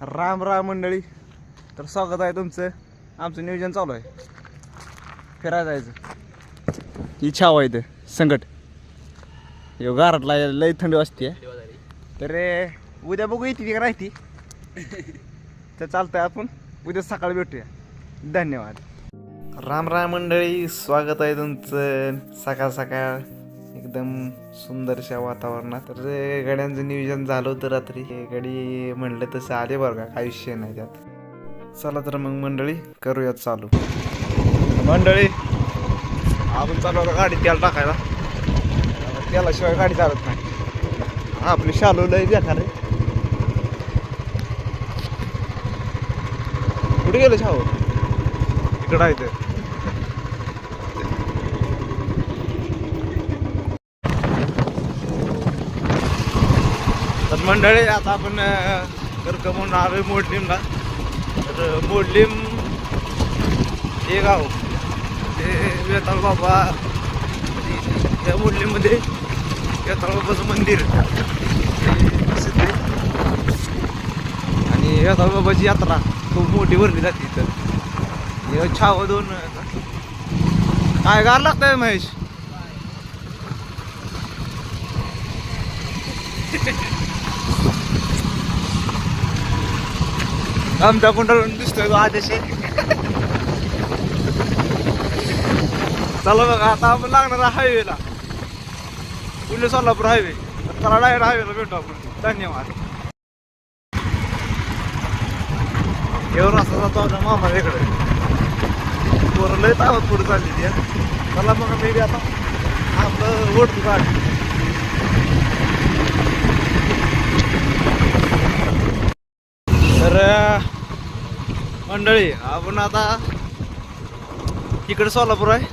राम राम मंडळी. तर स्वागत आहे तुमचं. आमचं नियोजन चालू आहे. फिरायला जायचं. ही छाव आहे इथं संकट यो गारटला लई थंडी वाजते तर उद्या बघू येते का राहती तर चालतंय आपण. उद्या सकाळी भेटूया. धन्यवाद. राम राम मंडळी स्वागत आहे तुमचं. सकाळ सकाळ. एकदम सुंदरशा वातावरणात. तर ए, गाड्यांचं नियोजन झालं होतं रात्री हे गाडी म्हणलं तसं आले बरं का काही विषय नाही त्यात. चला तर मग मंडळी करूयात चालू. मंडळी आपण चालू आता गाडी तेल टाकायला. त्यालाशिवाय गाडी चालत नाही. आपली शालू लय बेकार रे कुठे गेलं शाहू? इकडं आहे ते तर मंडळी आता आपण करकमून आलोय मोडलीमला. तर मोडलीम हे गाव ते वेताळ बाबा त्या मोडलीमध्ये वेताळ बाबाचं मंदिर. प्रसिद्ध आहे आणि वेताळ बाबाची यात्रा खूप मोठी भरली जाते इथं. छाव दोन काय गार लागतंय महेश? आमच्या कुंडळून दिसतोय तो आदेश. चला बघा आता आपण लागणार हायवेला पुणे सोलापूर हायवे चला डायरेक्ट हायवेला भेटू आपण. धन्यवाद. एवढा असा जातो आपल्या मामा इकडे. पोरं लय तावत पुढे चाललेली ती हा. चला मग मी आता आपलं ओढतो गाडी. तर मंडळी आपण आता इकडे सोलापूर आहे.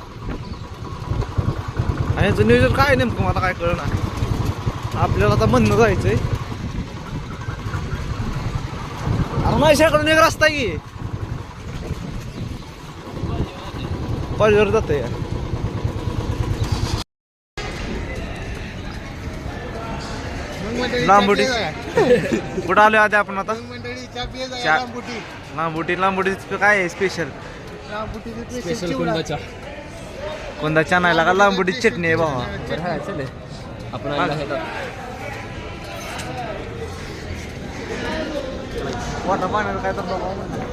आणि याचं नियोजन काय नेमकं मला काय कळणार आपल्याला आता म्हणणं जायचंय. अरे माझ्याकडून एक रस्ता की कॉलेजवर जातोय. लांबुटी. कुठं आलो आधी आपण आता? चा- लांबुटी. लांबुटी काय आहे स्पेशल स्पेशल कुंदाचा कोणता चानायला का लांबुटी चटणी आहे बाबा बरं हा चले आपण आलेलो आहे आता. वाटा पाण्याचं काय तर म्हणलं.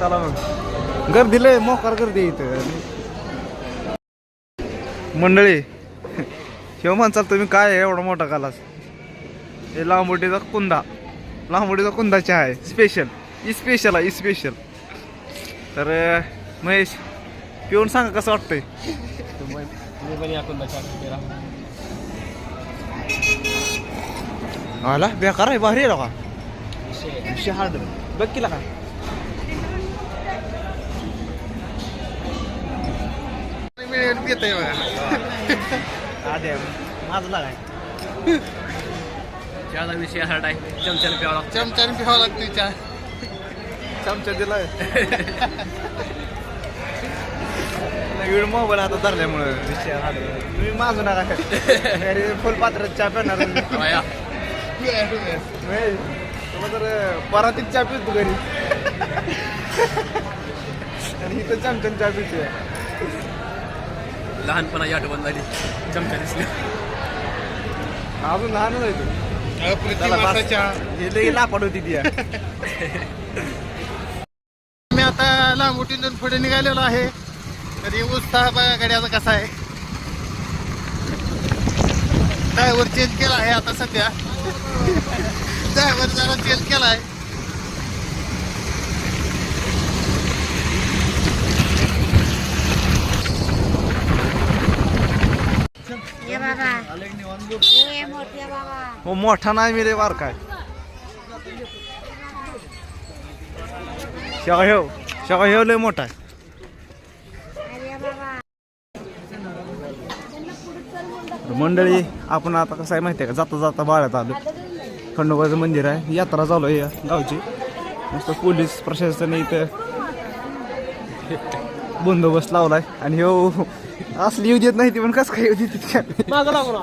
चला मग. गर्दी लय मोकार गर्दी आहे इथं. मंडळी शिव म्हणचाल तुम्ही काय आहे एवढा मोठा कालास? हे लांबुटीचा कुंदा. लांबुटीचा कुंदा चहा आहे. स्पेशल स्पेशल आहे ई स्पेशल तर अं, महेश पिऊन सांगा कसं वाटतंय. आला? बेकार आहे भारी आहे का शहाड बघ केला का माझं लागाय चहाचा विषय हार्ड आहे चमच्याने प्यावा लागतो चमच्याने पिहावं लागते चहा. चमचा दिलाय. नवीन मोबाईल हातात धरल्यामुळं विषय तुम्ही माझू नका. घरी फुल पात्रात चहा पेणार वाया. तुला तर परातीत चहा पितो घरी. आणि इथं चमच्याने चहा पितोय. लहानपणाची आठवण झाली. चमचा दिसली. अजून लहानच आहे तू. अप्रतिम ती. मी आता लांबुटीतून पुढे निघालेलो आहे. तर उत्साह बघा गाड्याचा कसा आहे. ड्रायव्हर चेंज केला आहे आता सध्या. ड्रायव्हर जरा चेंज केला आहे ये बाबा ये मोठे बाबा हो मोठा नाही मी रे वार काय. शेवा हेव हो, शेवा हेव लय मोठा आहे. मंडळी आपण आता कसं आहे माहिती आहे का? जाता जाता बाळात आलो. खंडोबाचं मंदिर आहे. यात्रा चालू आहे या गावची. मस्त पोलीस प्रशासन इथं बंदोबस्त लावलाय. आणि हो असली येऊ देत नाही ती पण कसं काय येऊ देत काय मागं लागून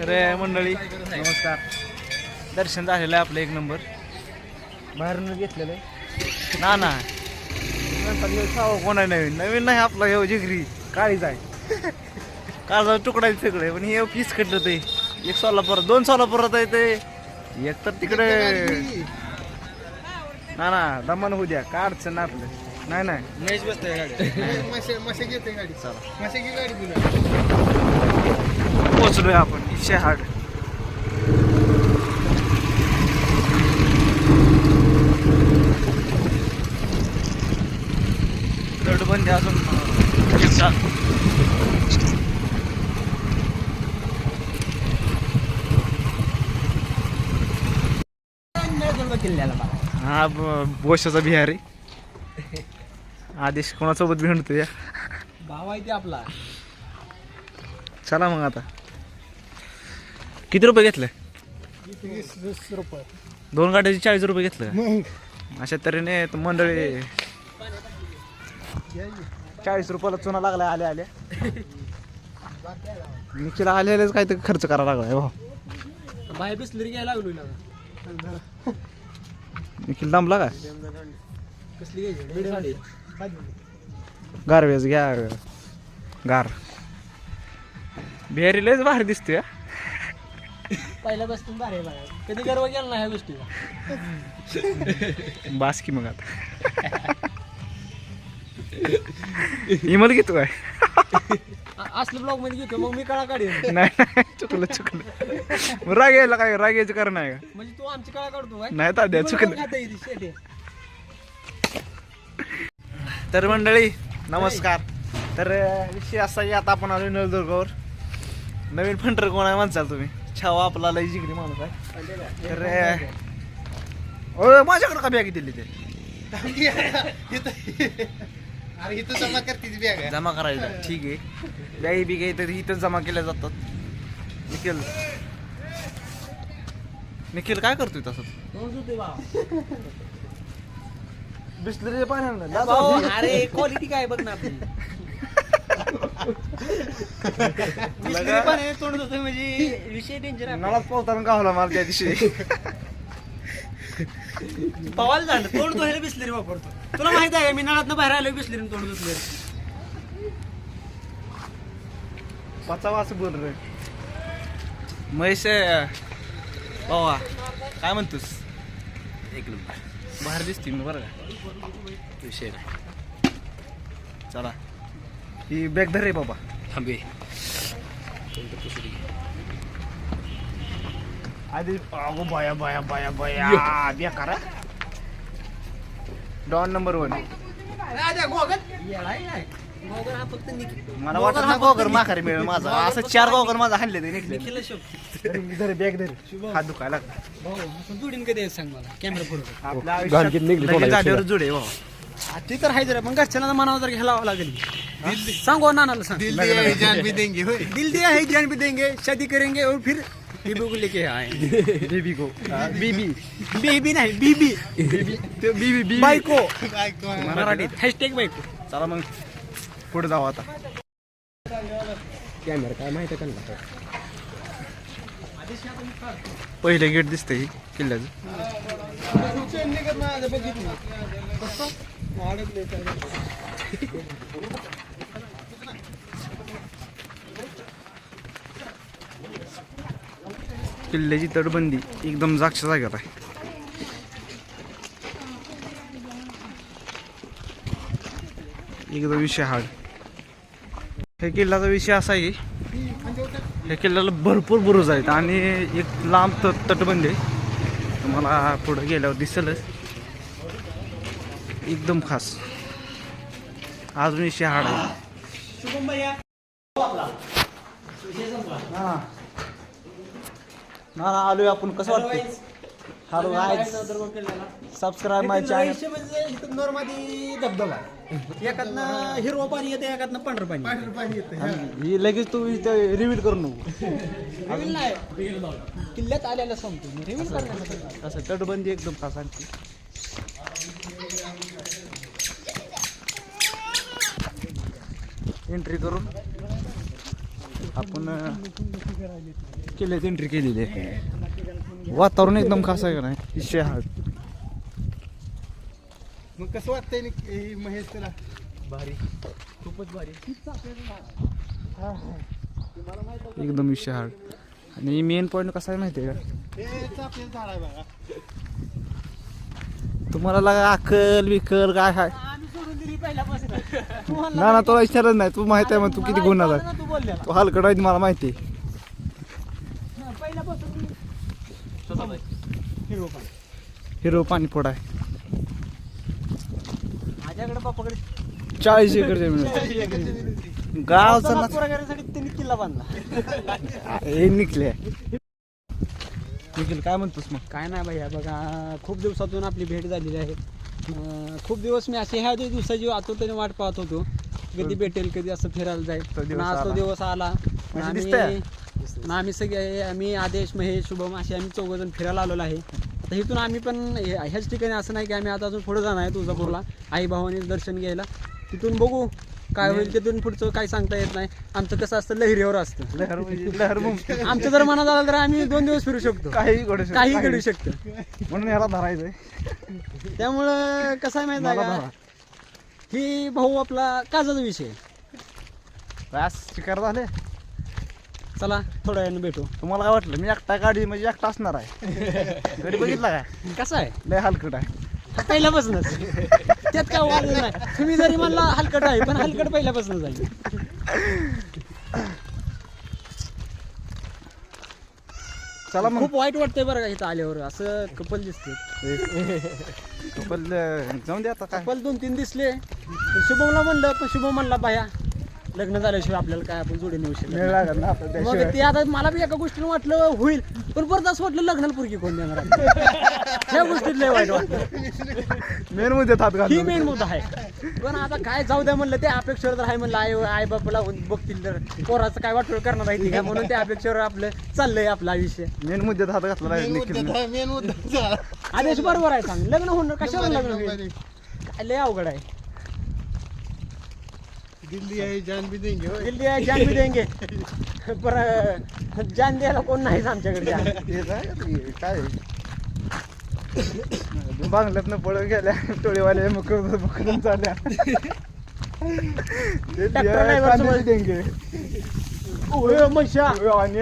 अरे मंडळी नमस्कार. दर्शन झालेलं आहे आपलं एक नंबर. बाहेरून घेतलेलं आहे. ना ना. हे कोण नवीन नवीन नाही आपला हे जिगरी. काळीच आहे. काळजा तुकडा. सगळे पण हे पीस कटलं ते. एक सोलापुरात दोन सोलापुरात आहे ते. एक तर तिकडे ना ना दमन होऊ द्या. काय अडचण नाही आपलं. नाही नाही. महेश बसतोय गाडी चला पोचलोय आपण. शहाड तटबंदी अजून. हा बोशाचा बिहारी. आदेश कोणासोबत भिंडतो या भाव आहे ते आपला. चला मग आता. किती रुपये घेतले? दोन गाड्याचे चाळीस रुपये घेतलं. अशा तऱ्हेने मंडळी चाळीस रुपयाला चुना लागलाय आले आले. निखिला आलेलेच काहीतरी खर्च करावा लागलाय भाऊ. बाहेर बिसलरी घ्यायला लागलो ना. निखिल दामला का कसली घ्यायची? मिडी साडी गारवेज घ्या गार. बिहारी लयच भारी दिसते हा. पहिल्या बसून बाहेर बघा. कधी गर्व केला नाही ह्या गोष्टीचा बास की मग आता. इमल घेतो काय असलं ब्लॉगमध्ये घेतो मग मी काळा काढेन. नाही चुकलं चुकलं. मग राग यायला काय राग यायचं कारण आहे का? म्हणजे तू आमची काळा काढतो काय? नाही ताद्या चुकलं. तर मंडळी नमस्कार. तर विषय असा की आता आपण आलो नळदुर्गावर. नवीन फंटर कोण आहे म्हणसाल तुम्ही? छावा आपला लय जिगरी माणूस आहे. तर माझ्याकडे का बॅग दिली ते? जमा करते ती बॅग आहे जमा करायचं ठीक आहे. बॅगी बिग तर इथंच जमा केल्या जातात. निखिल. निखिल काय करतोय तसं? बिस्लरी पाणी अरे क्वालिटी काय बघ ना म्हणजे विषय डेंजर नळात पावताना गावला मला त्या दिवशी पवाल झालं तोंड धुवायला बिसलरी वापरतो. तुला माहीत आहे मी नळात बाहेर आलो बिसलरी तोंड धुतले वाचावा असं बोल रे. महेश बाबा काय म्हणतोस? एक नंबर. बाहेर दिसते मी बरं का? विषय नाही. चला. ही बॅग धर रे बाबा. थांबे. आधी अगो बाया बाया बाया बाया. बेकार डॉन नंबर वन फक्त मला वाटत ना गोगर माघारी मिळेल माझा. असं चार गोगर माझा हाणले ते निघले बॅग धर. हात दुखायला जोडीन कधी सांग मला. कॅमेरा पुढे आपल्या झाल्यावर जुडे ते तर आहे जरा. पण घरच्यांना मनावर जर घ्यायला लागेल. सांगो नानाला सांग. दिल दिया जान भी देंगे होय. दिल दिया है जान भी देंगे शादी करेंगे और फिर बीबी को लेके आए बेबी को बीबी बेबी नाही बीबी बीबी बीबी बायको. मराठीत हॅशटॅग बायको चला मग पुढे जाऊ आता कॅमेरा काय माहिती का पहिले गेट दिसतंय किल्ल्याचं किल्ल्याची तटबंदी एकदम जागच्या जागेवर आहे. एकदम विषय हाड ह्या किल्ल्याचा विषय असा आहे ह्या किल्ल्याला भरपूर बुरुज आहेत आणि एक लांब त तटबंदी आहे. तुम्हाला पुढं गेल्यावर दिसेलच. एकदम खास. अजून विषय हाड आहे. ना ना आलोय आपण. कसं वाटतं hello guys subscribe my channel normally धबधबा एकातनं हिरवं पाणी येते एकातनं पांढरं पाणी येतं. पांढरं पाणी येतं आणि ही. लगेच तू इथं रिव्हील करू नको. रिव्हील नाही. किल्ल्यात आल्याला सांगतो मी. रिव्हील करण्यासाठी असं तटबंदी एकदम खास आणखी. एंट्री करून. आपण अं, किल्ल्यात एंट्री केलेली आहे. वातावरण एकदम खास आहे का नाही? हा मग कसं वाटतंय हे महेश भारी. खूपच भारी. एकदम विषय हार्ड आणि मेन पॉईंट कसा आहे माहिती आहे का? हे चापेल झाड आहे बघा. तुम्हाला लागा अक्कल विकल काय हाय आम्ही सोडून दिली पहिल्यापासून ना ना तुला विचारत नाही. तू माहिती आहे मग तू किती गुन्हा आहे तू तू हलकड आहे मला माहिती. पहिल्यापासून पाणी. हिरो पाणी फोडा आहे. माझ्याकडे बापाकडे. चाळीस एकर जमीन गावचा ना पुरागारीसाठी त्यांनी किल्ला बांधला. हे निघले निखिल काय म्हणतोस मग? काय नाही भैया बघा खूप दिवसातून आपली भेट झालेली आहे. अं, खूप दिवस मी असे ह्या दिवसाची आतुरतेने वाट पाहत होतो. कधी भेटेल कधी असं फिरायला जाईल. तो दिवस पण आज तो आला. दिवस आला. म्हणजे आम्ही दिसतंय? मग आम्ही सगळे आम्ही आदेश महेश शुभम असे आम्ही चौघ जण फिरायला आलेलो आहे. आता इथून आम्ही पण हे- ह्याच ठिकाणी असं नाही की आम्ही आता अजून पुढे जाणार आहे तुळजापूरला. आई भावाने दर्शन घ्यायला. तिथून बघू. काय होईल तिथून पुढचं काय सांगता येत नाही. आमचं कसं असतं लहरीवर असतं. लहर म्हणजे लहर आमचं जर मनात आलं तर आम्ही दोन दिवस फिरू शकतो. काही घडू शकतं, काही. घडू शकतं. म्हणून याला धरायचंय. त्यामुळं कसं आहे माहिती आहे मला का. ही भाऊ आपला काजाचा विषय बस शिकार झाले. चला थोड्या वेळाने भेटू. तुम्हाला काय वाटलं? मी एकटा गाडी म्हणजे एकटा असणार आहे. गाडी बघितला काय? कसं आहे? लय हलकट आहे. पहिल्यापासूनच. त्यात काय वाद नाही. तुम्ही जरी म्हणला हलकट आहे पण हलकट पहिल्यापासूनच आहे चला मग. खूप वाईट वाटतंय बरं का इथं आल्यावर. असं कपल दिसते कपल जाऊन दे आता काय. कपल दोन तीन दिसले शुभमला म्हणलं पण शुभम म्हणला बाया लग्न झाल्याशिवाय आपल्याला काय आपण जोडी नेऊ शकत मग त्याशिवाय. ते आता मला बी एका गोष्टीनं वाटलं होईल पण परत असं वाटलं लग्नाला पुरगी कोण देणार आहे? ह्या गोष्टीत लय वाईट वाटलं. मेन हात ही घालून. मेन मुद्दा आहे. पण आता काय जाऊ द्या म्हणलं ते अपेक्षेवर तर आहे म्हणलं आई आई बापाला बघतील तर पोराचं काय वाटलं करणार आहे ती काय? म्हणून त्या अपेक्षेवर आपलं चाललंय आपलं आयुष्य. मेन मुद्द्यात हात घातला आहे मेन निखिलनं. मुद्दा मुद्दा. आदेश बरोबर आहे सांग. लग्न होणं कशावर लग्न होईल? काय लय अवघड आहे. दिल्ली आहे जान भी देंगे होय. दिल्ली आहे जान भी देंगे पर जान द्यायला कोण नाहीच आमच्याकडे जान. हे काय हे काय पळत गेल्या टोळीवाले मुकरून मुकरून चालल्या ते Tractor बिया driver कांदे समज. देंगे. ओय, मशा ओय, आणि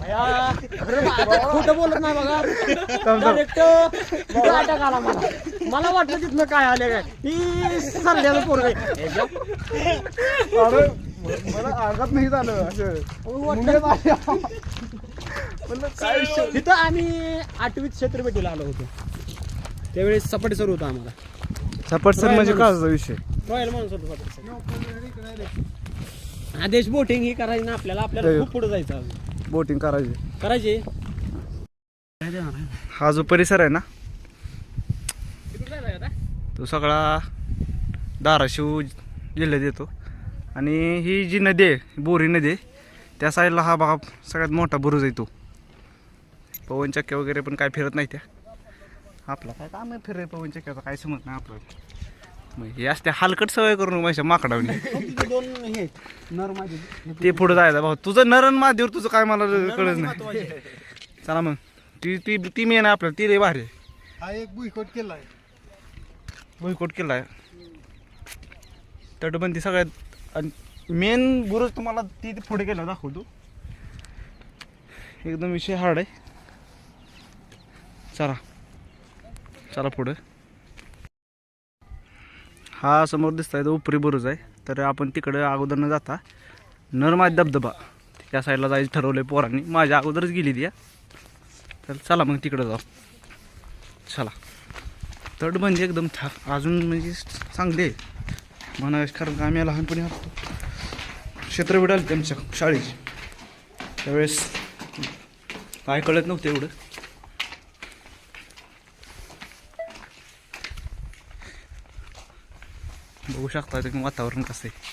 भया, खरं बा- खोटं बोलत नाही बघा आला मला मला वाटलं तिथनं काय आले काय? ही सरल्याचं पोरग अरे मला आघात नाही झालं असं. मुंग्यात आल्या. म्हणलं काय विषय? तिथं आम्ही आठवीत छत्रपतीला आलो होतो. त्यावेळेस सपाटी सर होता आम्हाला. सपाट सर म्हणजे काचा विषय? रॉयल माणूस होतो सपाटी सर. आदेश बोटिंग ही करायची ना आपल्याला आपल्याला खूप पुढे जायचं अजून. बोटिंग करायची. करायची? हा जो परिसर आहे ना तो सगळा धाराशिव जिल्ह्यात येतो. आणि ही जी नदी आहे बोरी नदी आहे त्या साईडला हा भाग सगळ्यात मोठा बुरुज येतो पवन चक्क्या वगैरे पण काय फिरत नाही त्या. आपला काय काम आहे पवन चक्क्याचा? काय समज नाही मग हे असते हलकट सवय करून माझ्या माकडावणी. ते पुढे जायचं भाऊ तुझं नरण माधीवर तुझं काय मला कळत नाही. चला मग. ती ती ती मेन आहे आपल्याला ती रे भारी आहे. हा एक बुईकोट केलाय. भुईकोट केला आहे. तटबंदी सगळ्यात आणि मेन बुरज तुम्हाला ती पुढे गेला दाखवतो. एकदम विषय हार्ड आहे. चला. चला पुढे. हा समोर दिसताय तो उपरी बुरुज आहे. तर आपण तिकडे अगोदर न जाता नरमाद धबधबा. त्या साईडला जायचं ठरवलं पोरांनी. माझ्या अगोदरच गेली ती तर चला मग तिकडे जाऊ. चला. तटबंदी एकदम था अजून म्हणजे चांगली. म्हणा कारण का आम्ही लहानपणी असतो क्षेत्र आली त्यांच्या शाळेची. त्यावेळेस काय कळत नव्हतं एवढं. बघू शकता तुम्ही वातावरण कसं आहे.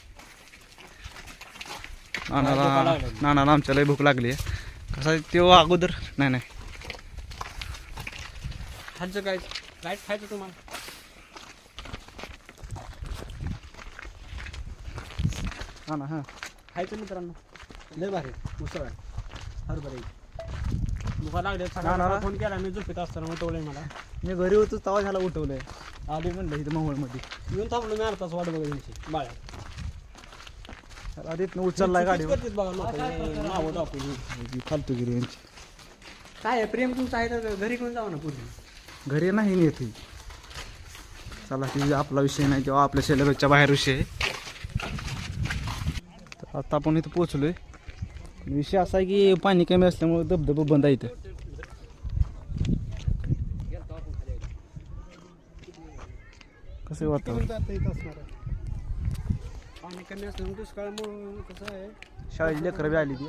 नानाला. नानाला आमच्या लय भूक लागली आहे. कसं तो अगोदर नाही नाही. खायचं काय? काय खायचं तुम्हाला हा ना हां खायचं मित्रांनो लय भारी. मुसळ आहे हरभरा आहे. दुखा लागले ना, ना. फोन केला मी झोपेत असताना उठवलंय मला. मी घरी होतो तेव्हा ह्याला उठवलंय. आधी म्हणलं इथं मोहोळमध्ये येऊन थांबलो मी अर्धा तास वाट बघत यांची बाळ्या. आधी इथनं उचललाय करतेत बघा लोक? नावं टाकून फालतू गिरी यांची. काय आहे, प्रेम तुमचं आहे तर घरी घेऊन जाऊ ना पूर्ण. घरी नाही नेत ही. चला ती आपला विषय नाही किंवा आपल्या सिलेबसच्या बाहेर विषय आहे. तर आता आपण इथं पोहोचलोय. विषय असा आहे की पाणी कमी असल्यामुळे धबधबा बंद आहे इथं कसं वातावरण पाणी कमी असल्यामुळे दुष्काळामुळे कसं आहे? शाळेची लेकरं बी आली ती.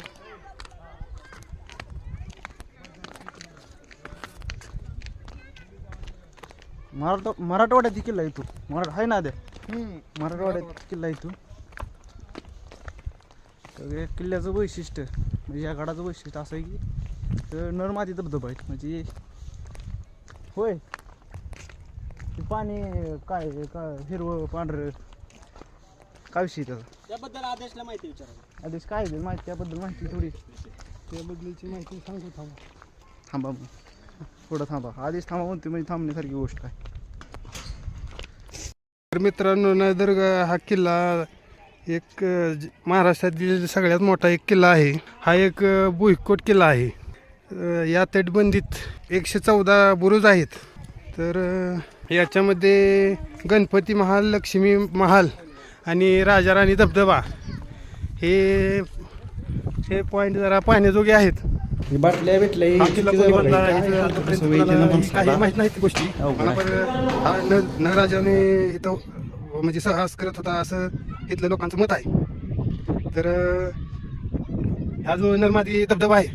मराठा मराठवाड्यात किल्ला आहे तू मराठा आहे ना द्या मराठवाड्यात किल्ला आहे तू तर किल्ल्याचं वैशिष्ट्य म्हणजे या गडाचं वैशिष्ट्य असं आहे की तर नरमादी धबधबा आहे म्हणजे होय. ते पाणी काय काय हिरवं पांढरं काय विषय त्याचा? त्याबद्दल आदेशला माहिती विचारा आधीच काय आहे? माहिती त्याबद्दल माहिती थोडी. त्याबद्दलची माहिती सांगतो थांबा. थांबा मग. थोडं थांबा. आधीच थांबा म्हणते म्हणजे थांबण्यासारखी गोष्ट काय तर मित्रांनो नळदुर्ग हा किल्ला एक महाराष्ट्रातील सगळ्यात मोठा एक किल्ला आहे. हा एक भुईकोट किल्ला आहे. या तटबंदीत एकशे चौदा बुरुज आहेत. तर याच्यामध्ये गणपती महाल लक्ष्मी महाल आणि राजा राणी धबधबा हे हे पॉईंट जरा पाहण्याजोगे आहेत. बाटल्या भेटल्या हा आहे, काही माहीत नाही ती गोष्टी. मला पण हा न- नगराजाने इथं म्हणजे साहस करत होता असं इथल्या लोकांचं मत आहे. तर अं, हा जो नर्मादी धबधबा आहे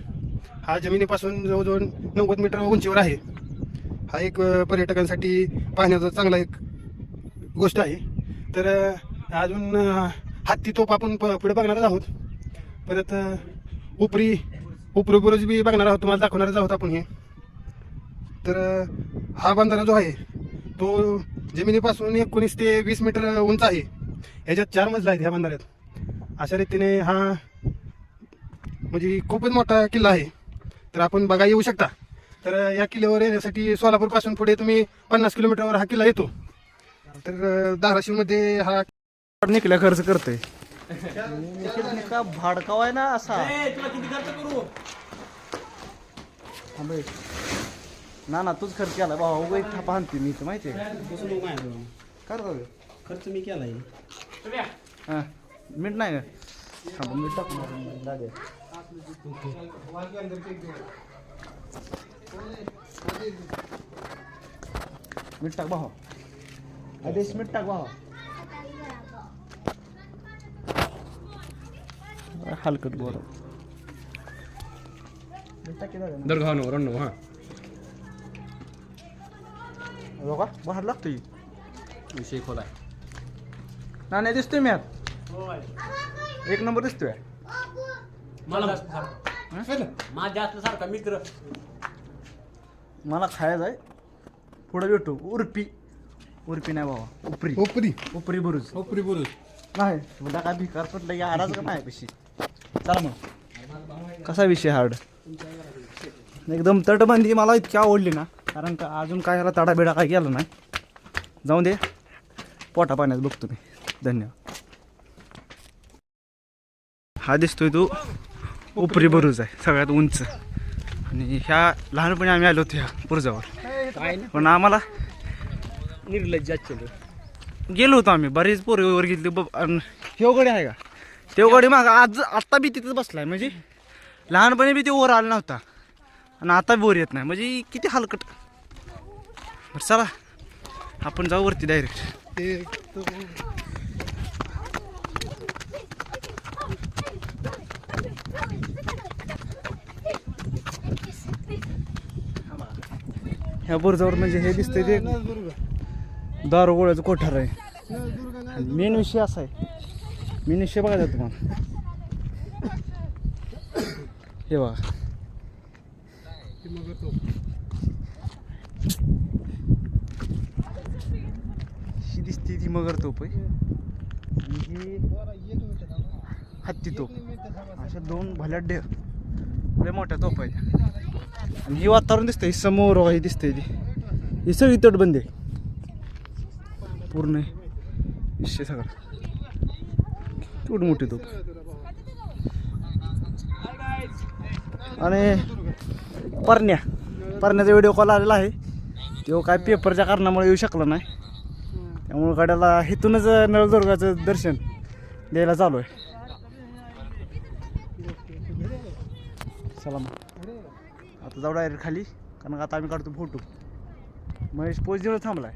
हा जमिनीपासून जवळजवळ नव्वद मीटर उंचीवर आहे. हा एक अं, पर्यटकांसाठी पाहण्याचा चांगला एक गोष्ट आहे. तर अं, अजून अं, हत्ती तोप आपण प- पुढे बघणारच आहोत. परत अं, उपरी उपरी बी बघणार आहोत तुम्हाला दाखवणारच आहोत आपण हे. तर हा बंधारा जो आहे तो जमिनीपासून एकोणीस ते वीस मीटर उंच आहे. याच्यात चार मजला आहेत ह्या बंधाऱ्यात. अशा रीतीने हा म्हणजे खूपच मोठा किल्ला आहे. तर आपण बघा येऊ शकता. तर या किल्ल्यावर येण्यासाठी सोलापूरपासून पुढे तुम्ही पन्नास किलोमीटरवर हा किल्ला येतो. तर धाराशिवमध्ये हा निकल्या खर्च करतोय. का भाडकाव आहे ना असा. तुला किती खर्च करू? बाई. ना ना तूच खर्च केला. भावा उगा इथं आणते मी इथं माहिती आहे कसं. काय रे खर्च मी केलाय. हां. मीठ नाही का? थांबा मीठ टाकून दादे मीठ टाक भावा आदेश मीठ टाक भावा हलकट गोड मीठ टाक की दादा दरगाव नो रणनो हा. बघा बाहेर लागतोय. विषय खोलाय. ना नाही दिसतोय मी आत. एक नंबर दिसतोय. मला माझ्या मित्र. मला खायचं आहे पुढे भेटू. उर्पी. उर्पी नाही बाबा उपरी. उपरी. उपरी बुरुज. उपरी बुरुज. नाही तुला काय भिकार पडलं की आराज का नाही पशी चला मग. कसा विषय हार्ड एकदम तटबंदी मला इतकी आवडली ना कारण का अजून काय याला तडाबिडा काय केला नाही. जाऊन दे. पोटा पाण्यात बघतो मी. धन्यवाद. हा दिसतोय तो उपरी बुरुज आहे सगळ्यात उंच. आणि ह्या लहानपणी आम्ही आलो होतो ह्या बुरुजावर पण आम्हाला निर्लज्ज गेलो होतो आम्ही बरेच पोरे वर घेतली हेवगडी आहे का? तेवगडी माग आज आत्ता बी तिथंच बसलाय. म्हणजे लहानपणी बी ते वर आला नव्हता. आणि आता बी वर येत नाही. म्हणजे किती हलकट. बरं चला. आपण जाऊ वरती डायरेक्ट ह्या बुरजावर म्हणजे हे दिसतंय ते दारू गोळ्याचं कोठार आहे. मेन विषय असा आहे. मेन विषय बघायचा तुम्हाला. हे बघा. ही दिसते ती मगर तोप आहे. ही हत्ती तोप. अशा दोन भल्याड्य लय मोठ्या तोप आहेत. आणि ही वातावरण दिसतंय समोर बघा, ही दिसतंय ती. ही सगळी तटबंदी आहे. पूर्ण विषय सगळा. केवढी मोठी तोप आणि परण्या. परण्याचा व्हिडिओ कॉल आलेला आहे. तो काय पेपरच्या कारणामुळे येऊ शकला नाही. त्यामुळे गाड्याला इथूनच नळदुर्गाचं दर्शन द्यायला चालू आहे. चला मग. आता जाऊ डायरेक्ट खाली कारण का आता आम्ही काढतो फोटो महेश पोच देऊन थांबलाय.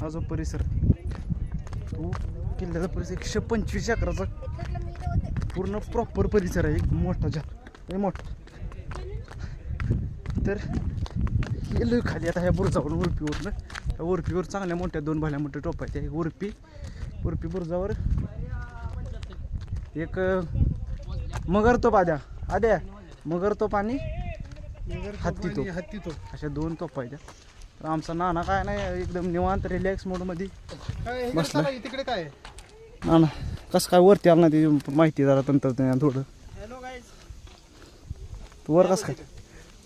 हा जो परिसर. तो किल्ल्याचा परिसर एकशे पंचवीस एकराचा. पूर्ण प्रॉपर परिसर आहे एक मोठा झाला मोठा. तर गेलो खाली आता ह्या बुरजावर उरपीवरनं त्या उरपीवर चांगल्या मोठ्या दोन भल्या मोठ्या टोप आहेत. एक उरपी उरपी बुरजावर. एक मगर तोप आद्या. आद्या मगर तोप आणि हत्ती तोप. हत्ती तो अशा दोन तोप आहेत. तर आमचा नाना काय नाही एकदम निवांत रिलॅक्स मोडमध्ये बसलं. तिकडे काय? नाना कसं काय वरती आलं ना ती माहिती जरा तंत्रज्ञान थोडं. तू वर कसं काय?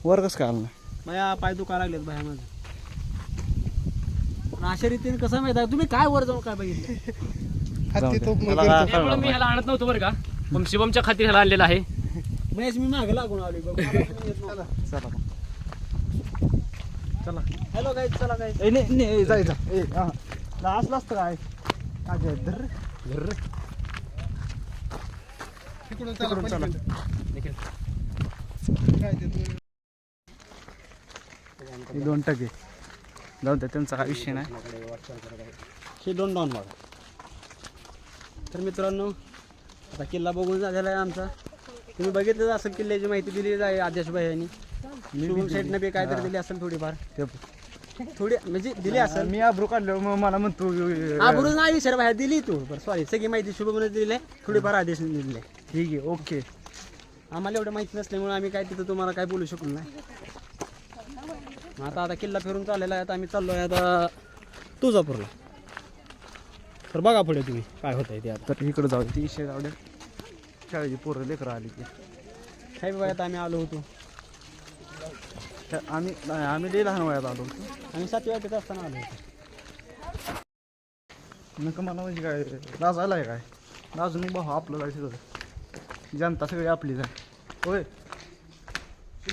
वर कसं काय आलं नाही? माझ्या पाय दुखा लागलेत बाहेर माझं. अशा रीतीने कसं माहीत आहे? तुम्ही काय वर जाऊन काय बघितलं? मी. ह्याला आणत नव्हतो बरं का. पण शिवमच्या खाती ह्याला आणलेला आहे. महेश मी मागे लागून आलोय बघ. चला. चला. हॅलो गाईज चला ए नाही नाही जाय जा ए हा. ला असलं असतं काय? काय काय धर. रे, धर. तिकडून चला, तिकडून चला. पलीकडे. काय ते तू- हे दोन टके. जाऊ द्या त्यांचा काय विषय नाही. हे दोन डॉन बघा. तर मित्रांनो आता किल्ला बघून झालेला आहे आमचा. तुम्ही बघितलं असेल किल्ल्याची माहिती दिली आहे आदेश भाई यांनी. शुभम शेटने बी काहीतरी दिली असेल थोडीफार. थोडी म्हणजे दिली असेल. मी आब्रू काढलो मग मला म्हणतो बरोबर नाही विचार बाहेर दिली तू. बरं सॉरी सगळी माहिती शुभमने दिली आहे. थोडीफार आदेश दिले. ठीक आहे ओके. आम्हाला एवढं माहिती नसल्यामुळे आम्ही काय तिथं तुम्हाला काय बोलू शकलो नाही. आता आता किल्ला फिरून चाललेला आहे. आता आम्ही चाललो आहे आता तुळजापूरला. तर बघा पुढे तुम्ही काय होत आहे ते आता. इकडे जाऊ ती विषय जाऊ दे. शाळेची पोरं लेकरं आली की. काही वयात आम्ही आलो होतो. आम्ही नाही, आम्ही लई लहान वयात आलो होतो. आम्ही सातव्या वाटत असताना आलो होतो. नका मला म्हणजे काय लाजायला आहे काय? लाजून नाही भाऊ आपलं काय सगळं? जनता सगळी आपलीच आहे होय.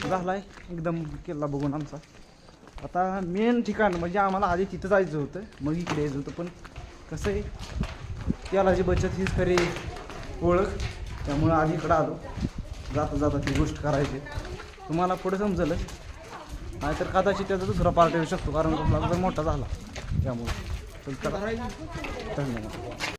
झालाय. एकदम किल्ला बघून आमचा. आता मेन ठिकाण म्हणजे आम्हाला आधी तिथं जायचं होतं. मग इकडे यायचं होतं. पण कसं आहे त्यालाची बचत हीच खरी ओळख. त्यामुळं आज इकडं आलो. जाता जाता ती गोष्ट करायची. तुम्हाला पुढे समजलं नाहीतर कदाचित त्याचा दुसरा पार्ट येऊ शकतो कारण तो जर मोठा झाला. त्यामुळं. धन्यवाद.